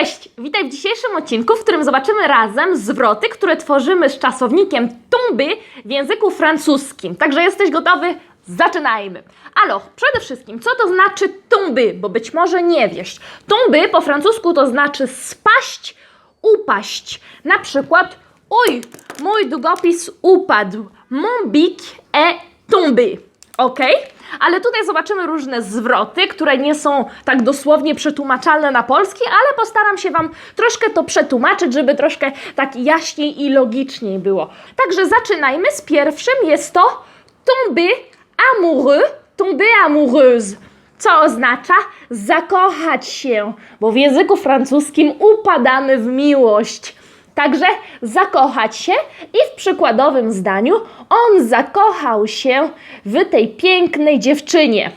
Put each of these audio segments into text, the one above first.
Cześć! Witaj w dzisiejszym odcinku, w którym zobaczymy razem zwroty, które tworzymy z czasownikiem tomby w języku francuskim. Także jesteś gotowy? Zaczynajmy! Alors, przede wszystkim, co to znaczy tomby? Bo być może nie wiesz. Tomby po francusku to znaczy spaść, upaść. Na przykład, oj, mój długopis upadł. Mon bic est tombé. Ok? Ale tutaj zobaczymy różne zwroty, które nie są tak dosłownie przetłumaczalne na polski, ale postaram się Wam troszkę to przetłumaczyć, żeby troszkę tak jaśniej i logiczniej było. Także zaczynajmy z pierwszym. Jest to tomber amoureux, tomber amoureuse. Co oznacza zakochać się, bo w języku francuskim upadamy w miłość. Także zakochać się i w przykładowym zdaniu on zakochał się w tej pięknej dziewczynie.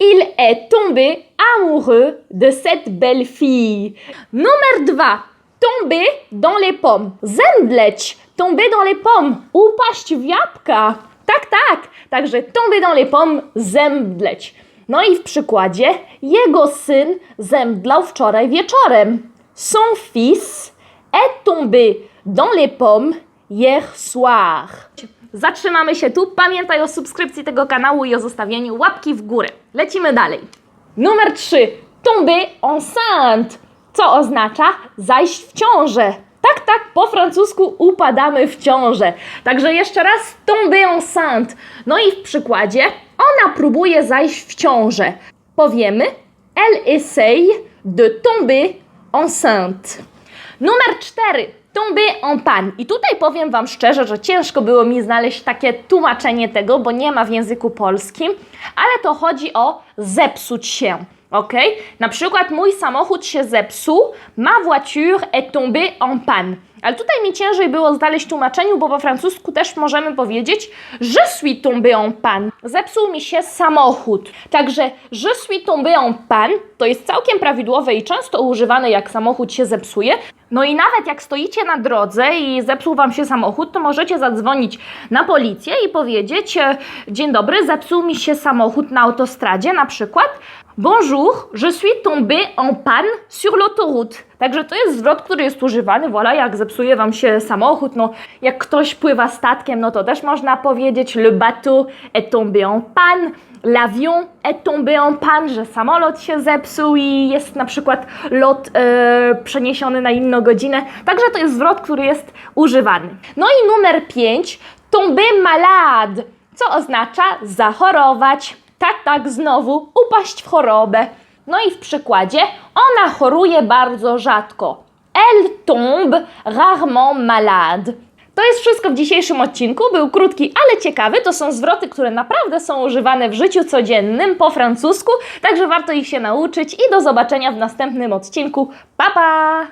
Il est tombé amoureux de cette belle fille. Numer dwa. Tomber dans les pommes. Zemdleć. Tomber dans les pommes. Upaść w jabłka. Tak, tak. Także tomber dans les pommes. Zemdleć. No i w przykładzie jego syn zemdlał wczoraj wieczorem. Son fils est tombé dans les pommes hier soir. Zatrzymamy się tu. Pamiętaj o subskrypcji tego kanału i o zostawieniu łapki w górę. Lecimy dalej. Numer 3. Tomber enceinte. Co oznacza zajść w ciążę. Tak, tak, po francusku upadamy w ciążę. Także jeszcze raz tomber enceinte. No i w przykładzie ona próbuje zajść w ciążę. Powiemy elle essaye de tomber enceinte. Numer 4. Tomber en panne. I tutaj powiem Wam szczerze, że ciężko było mi znaleźć takie tłumaczenie tego, bo nie ma w języku polskim, ale to chodzi o zepsuć się. Ok? Na przykład mój samochód się zepsuł, ma voiture est tombée en panne. Ale tutaj mi ciężej było znaleźć tłumaczeniu, bo po francusku też możemy powiedzieć je suis tombé en panne. Zepsuł mi się samochód. Także je suis tombé en panne to jest całkiem prawidłowe i często używane jak samochód się zepsuje. No i nawet jak stoicie na drodze i zepsuł Wam się samochód, to możecie zadzwonić na policję i powiedzieć Dzień dobry, zepsuł mi się samochód na autostradzie na przykład. Bonjour, je suis tombé en panne sur l'autoroute. Także to jest zwrot, który jest używany, voilà, jak zepsuje Wam się samochód, no jak ktoś pływa statkiem, no to też można powiedzieć le bateau est tombé en panne, l'avion est tombé en panne, że samolot się zepsuł i jest na przykład lot e, przeniesiony na inną godzinę. Także to jest zwrot, który jest używany. No i numer 5, tomber malade, co oznacza zachorować. Tak, tak, znowu upaść w chorobę. No i w przykładzie ona choruje bardzo rzadko. Elle tombe rarement malade. To jest wszystko w dzisiejszym odcinku. Był krótki, ale ciekawy. To są zwroty, które naprawdę są używane w życiu codziennym po francusku, także warto ich się nauczyć i do zobaczenia w następnym odcinku. Pa pa!